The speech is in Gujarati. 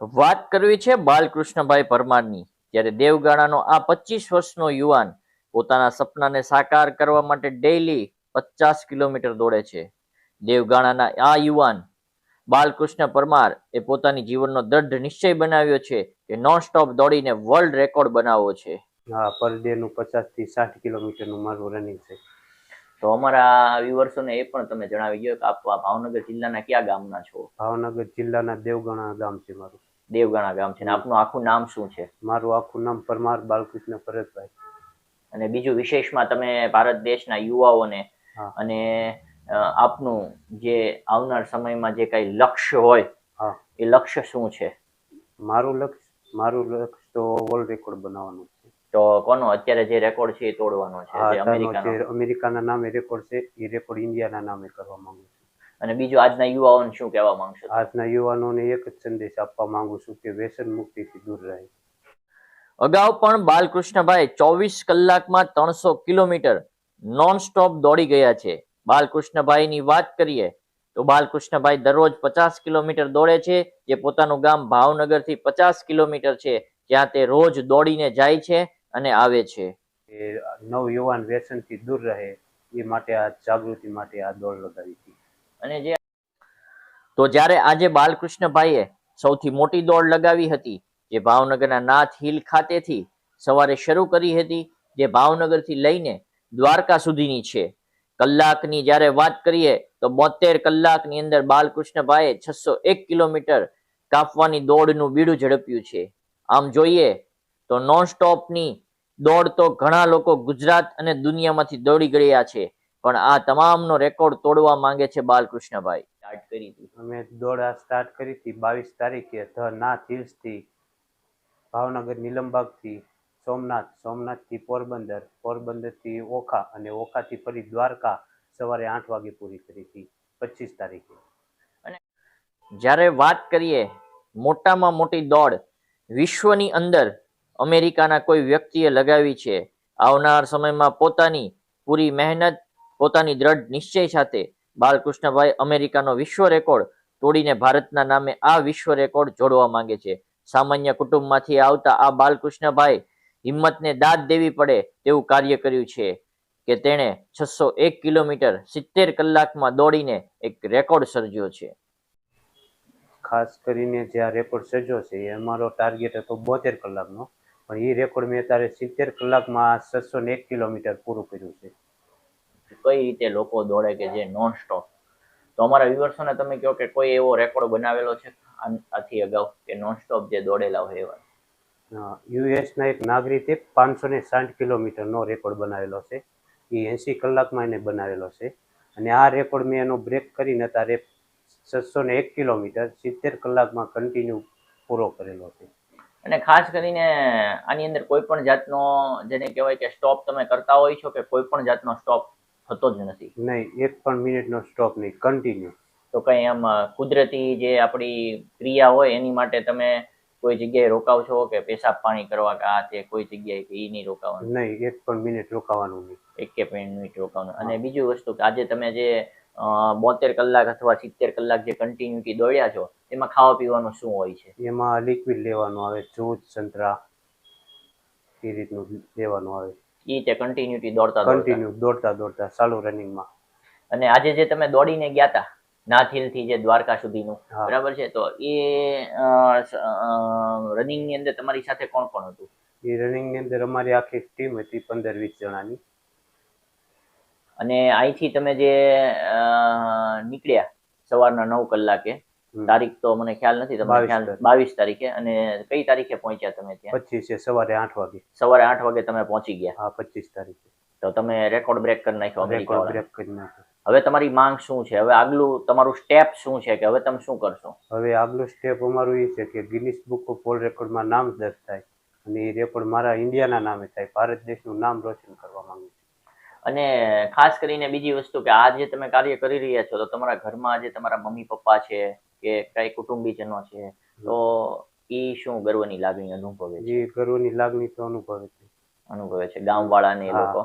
વાત કરવી છે બાલકૃષ્ણભાઈ પરમારની જ્યારે દેવગાણાનો આ પચીસ વર્ષનો યુવાન પોતાના સપનાને સાકાર કરવા માટે ડેઈલી પચાસ કિલોમીટર દોડે છે. દેવગાણાના આ યુવાન બાલકૃષ્ણ પરમાર એ પોતાની જીવનનો દ્રઢ નિશ્ચય બનાવ્યો છે કે નોન સ્ટોપ દોડીને વર્લ્ડ રેકોર્ડ બનાવવો છે. હા પર ડે નું પચાસથી સાઠ કિલોમીટરનું મારું રનિંગ છે. તો અમારા વ્યુઅર્સોને એ પણ તમે જણાવી ગયો કે આપ ભાવનગર જિલ્લાના કયા ગામના છો? ભાવનગર જિલ્લાના દેવગણા ગામ છે મારું. દેવગાણા ગામ છે અને આપનું આખું નામ શું છે? મારું આખું નામ પરમાર બાલકૃષ્ણ ભરતભાઈ. અને બીજું વિશેષમાં તમે ભારત દેશના યુવાઓને અને આપનું જે આવનાર સમયમાં જે કઈ લક્ષ્ય હોય એ લક્ષ્ય શું છે? મારું લક્ષ્ય મારું લક્ષ્ય તો વર્લ્ડ રેકોર્ડ બનાવવાનું છે. તો કોનો? અત્યારે જે રેકોર્ડ છે એ તોડવાનો છે અમેરિકાનો? અમેરિકાના નામે રેકોર્ડ છે એ રેકોર્ડ ઇન્ડિયાના નામે કરવા માંગુ છું. અને બીજું આજના યુવાઓને શું કહેવા માંગશો આજના યુવાનોને એક જ સંદેશ આપવા માંગુ છું કે વ્યસન મુક્તિથી દૂર રહે. અગાઉ પણ બાલકૃષ્ણભાઈ ચોવીસ કલાકમાં ત્રણસો કિલોમીટર નોન સ્ટોપ દોડી ગયા છે. બાલકૃષ્ણભાઈની વાત કરીએ તો બાલકૃષ્ણભાઈ દરરોજ પચાસ કિલોમીટર દોડે છે જે પોતાનું ગામ ભાવનગરથી પચાસ કિલોમીટર છે જ્યાં તે રોજ દોડીને જાય છે અને આવે છે. એ નવ યુવાન વ્યસનથી દૂર રહે એ માટે આ જાગૃતિ માટે આ દોડ લગાવી અને જે તો જ્યારે આજે બાલકૃષ્ણભાઈએ સૌથી મોટી દોડ લગાવી હતી, જે ભાવનગરના નાથ હિલ ખાતેથી સવારે શરૂ કરી હતી, જે ભાવનગરથી લઈને દ્વારકા સુધીની છે. કલાકની જ્યારે વાત કરીએ, તો બોતેર કલાકની અંદર બાલકૃષ્ણભાઈએ છસો એક કિલોમીટર કાપવાની દોડનું બીડું ઝડપ્યું છે. આમ જોઈએ તો નોન સ્ટોપની દોડ તો ઘણા લોકો ગુજરાત અને દુનિયામાંથી દોડી ગયા છે. પણ આ તમામનો રેકોર્ડ તોડવા માંગે છે બાલકૃષ્ણભાઈ. સ્ટાર્ટ કરી હતી અમે દોડ સ્ટાર્ટ કરી હતી બાવીસ તારીખે ધ નાથ હિલ્સથી ભાવનગર નીલમબાગથી સોમનાથ સોમનાથથી પોરબંદર પોરબંદરથી ઓખા અને ઓખાથી ફરી દ્વારકા સવારે આઠ વાગે પૂરી કરી હતી પચીસ તારીખે. જ્યારે વાત કરીએ મોટામાં મોટી દોડ વિશ્વની અંદર અમેરિકાના કોઈ વ્યક્તિએ લગાવી છે આવનાર સમયમાં પોતાની પૂરી મહેનત પોતાની દ્રઢ નિશ્ચય સાથે બાલકૃષ્ણભાઈ અમેરિકાનો વિશ્વ રેકોર્ડ તોડીને ભારતના નામે આ વિશ્વ રેકોર્ડ જોડવા માંગે છે. સામાન્ય કુટુંબમાંથી આવતા આ બાલકૃષ્ણભાઈ હિંમતને દાદ દેવી પડે તેવું કાર્ય કર્યું છે કે તેણે છસો એક કિલોમીટર સિત્તેર કલાકમાં દોડીને એક રેકોર્ડ સર્જ્યો છે. ખાસ કરીને જે આ રેકોર્ડ સર્જ્યો છે, એ અમારો ટાર્ગેટ હતો બોતેર કલાકનો. પણ એ રેકોર્ડ મેં અત્યારે સિત્તેર કલાકમાં છસો ને એક કિલોમીટર પૂરું કર્યું છે. કઈ રીતે લોકો દોડે કે જે નોન સ્ટોપ તો અમારા વ્યુઅર્સોને તમે કહો કે કોઈ એવો રેકોર્ડ બનાવેલો છે આથી અગાઉ કે નોન સ્ટોપ જે દોડેલા હોય એવા? યુએસના એક નાગરિકે પાંચસો ને સાઠ કિલોમીટરનો રેકોર્ડ બનાવેલો છે. એ એંસી કલાકમાં એને બનાવેલો છે. અને આ રેકોર્ડ મેં એનો બ્રેક કરીને તારે છસો ને એક કિલોમીટર સિત્તેર કલાકમાં કન્ટિન્યુ પૂરો કરેલો છે. અને ખાસ કરીને આની અંદર કોઈ પણ જાતનો જેને કહેવાય કે સ્ટોપ તમે કરતા હોય છો કે કોઈ પણ જાતનો સ્ટોપ થતો જ નથી. નહીં એક પણ મિનિટનો સ્ટોપ નહીં કન્ટિન્યુ તો કંઈ આમ કુદરતી જે આપણી ક્રિયા હોય એની માટે તમે કોઈ જગ્યાએ રોકાવ છો કે પેશાબ પાણી કરવા કે આ તે કોઈ જગ્યાએ કે એ નહીં રોકાવાનું? નહીં એક પણ મિનિટ રોકાવાનું નહીં. એક કે મિનિટ રોકાવાનું. અને બીજું વસ્તુ કે આજે તમે જે બોતેર કલાક અથવા સિત્તેર કલાક જે કન્ટિન્યુટી દોડ્યા છો એમાં ખાવા પીવાનું શું હોય છે? એમાં લિક્વિડ લેવાનું આવે જૂથ સંતરા એ રીતનું લેવાનું આવે. એ તે કન્ટિન્યુટી દોડતા કન્ટિન્યુ દોડતા દોડતા ચાલુ રનિંગમાં અને આજે જે તમે દોડીને ગયા હતા નાથિલથી જે દ્વારકા સુધીનું બરાબર છે? તો એ રનિંગની અંદર તમારી સાથે કોણ કોણ હતું? એ રનિંગની અંદર અમારી આખી ટીમ હતી પંદર વીસ જણાની. અને અહીંથી તમે જે નીકળ્યા સવારના નવ કલાકે. તારીખ તો મને ખ્યાલ નથી તમને ખ્યાલ બાવીસ તારીખે અને કઈ તારીખે પહોંચ્યા તમે ત્યાં? પચીસે સવારે આઠ વાગે. સવારે આઠ વાગે તમે પહોંચી ગયા? હા પચીસ તારીખે. તો તમે રેકોર્ડ બ્રેક કરી નાખ્યો રેકોર્ડ બ્રેક કરી નાખ્યો. હવે તમારી માંગ શું છે? હવે આગલું તમારું સ્ટેપ શું છે કે હવે તમે શું કરશો? હવે આગલું સ્ટેપ અમારું એ છે કે ગિનિસ બુક ઓફ વર્લ્ડ રેકોર્ડમાં નામ દર્જ થાય અને એ રેકોર્ડ મારા ઇન્ડિયાના નામે થાય. ભારત દેશનું નામ રોશન કરવા માંગુ છું. અને ખાસ કરીને બીજી વસ્તુ કે આ જે તમે કાર્ય કરી રહ્યા છો તો તમારા ઘરમાં જે તમારા મમ્મી પપ્પા છે? કે કઈ કુટુંબીજનો છે તો ઈ શું ગર્વની લાગણી અનુભવે છે? ગર્વની લાગણી તો અનુભવે છે. અનુભવે છે. ગામવાળા ને એ લોકો